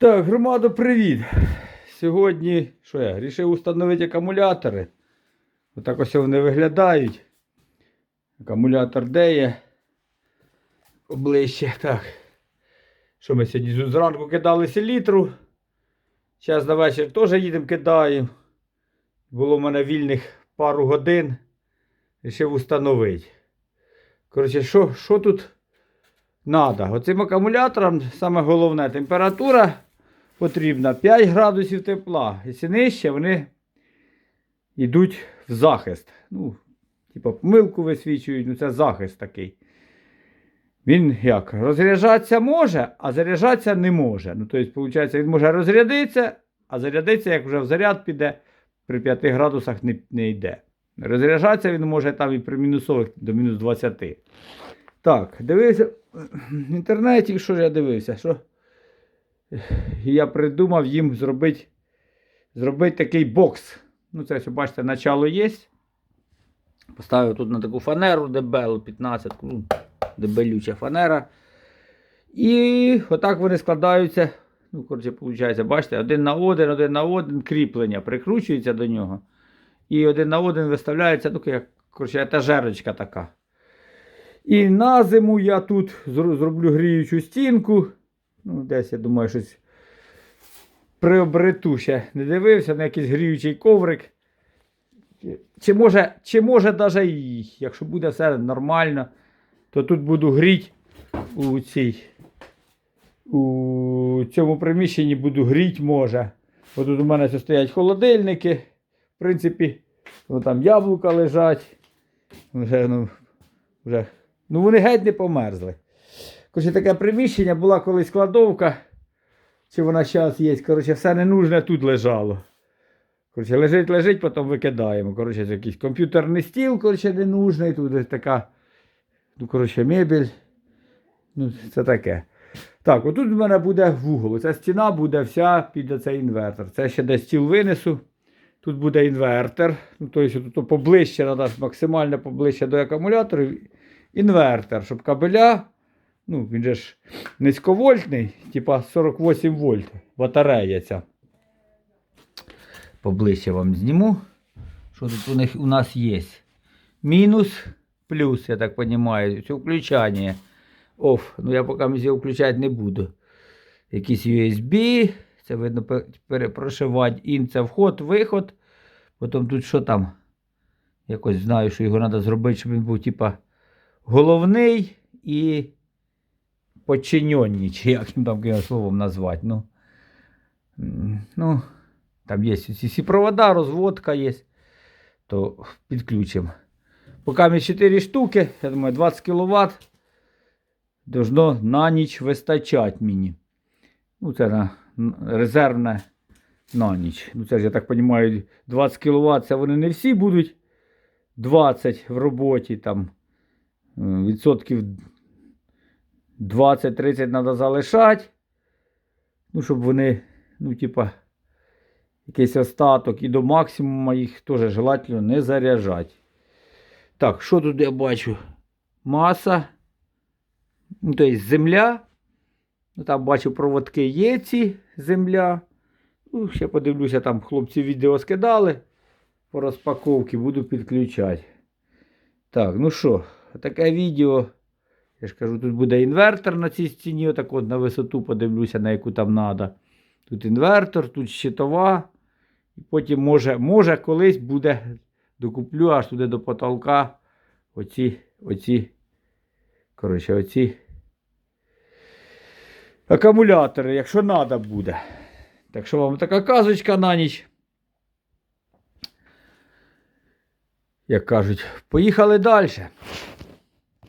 Так, громадо, привіт! Сьогодні що я? Рішив установити акумулятори. Отак ось вони виглядають. Акумулятор де є? Оближче. Так. Що ми сьогодні зранку кидали селітру. Зараз на вечір теж їдемо кидаємо. Було в мене вільних пару годин. Рішив установити. Коротше, що, що тут надо? Оцим акумуляторам саме головне температура потрібна 5 градусів тепла. Якщо нижче, вони йдуть в захист. Ну, типа помилку висвічують, ну це захист такий. Він як? Розряджатися може, а заряджатися не може. Ну, тобто, виходить, він може розрядитися, а зарядитися, як вже в заряд піде, при 5 градусах не, не йде. Розряджатися він може там і при мінусових до мінус 20. Так, дивився в інтернеті, що ж я дивився, що я придумав їм зробити зробити такий бокс. Ну, це, ось, бачите, начало є. Поставив тут на таку фанеру дебелу 15, ну, дебелюча фанера. І отак вони складаються. Ну, коротше, виходить, бачите, один на один, один на один кріплення прикручується до нього. І один на один виставляється, ну, як коротше, етажерочка така. І на зиму я тут зроблю гріючу стінку. Ну, десь, я думаю, щось приобрету ще. Не дивився на якийсь гріючий коврик. Чи може, чи може даже якщо буде все нормально, то тут буду гріти у цій. У цьому приміщенні буду гріти може. Бо тут у мене все стоять холодильники. В принципі, ну, там яблука лежать. Вже, ну, вже Ну вони геть не померзли. Коротше, таке приміщення була колись кладовка. Чи вона зараз є? Коротше, все ненужне тут лежало. Коротше, лежить, лежить, потім викидаємо. Коротше, якийсь комп'ютерний стіл, коротше, ненужний. Тут така, ну, коротше, мебель. Ну, це таке. Так, отут в мене буде вугол. Ця стіна буде вся під цей інвертор. Це ще десь стіл винесу. Тут буде інвертор. Ну, тобто тут поближче, максимально поближче до акумуляторів інвертор, щоб кабеля, ну, він же ж низьковольтний, типа 48 вольт, батарея ця. Поближче вам зніму. Що тут у них у нас є? Мінус, плюс, я так розумію, це включання. Оф, ну я поки його включати не буду. Якийсь USB, це видно пе- перепрошивати. Ін це вход, виход. Потім тут що там? Якось знаю, що його треба зробити, щоб він був, типа, головний і подчиненний, чи як їм там словом назвати. Ну, ну, там є всі провода, розводка є, то підключимо. Поки ми 4 штуки, я думаю, 20 кВт должно на ніч вистачати мені. Ну, це на резервне на ніч. Ну, це ж, я так розумію, 20 кВт це вони не всі будуть. 20 в роботі там відсотків 20-30 треба залишати. Ну, щоб вони, ну, типа, якийсь остаток і до максимуму їх теж желательно не заряджати. Так, що тут я бачу? Маса. Ну, тобто земля. Ну, там бачу проводки є ці земля. Ну, ще подивлюся, там хлопці відео скидали по розпаковці, буду підключати. Так, ну що, таке відео. Я ж кажу, тут буде інвертор на цій стіні, отак от на висоту подивлюся, на яку там треба. Тут інвертор, тут щитова. І потім, може, може, колись буде, докуплю аж туди до потолка. Оці, оці, коротше, оці акумулятори, якщо треба буде. Так що вам така казочка на ніч. Як кажуть, поїхали далі.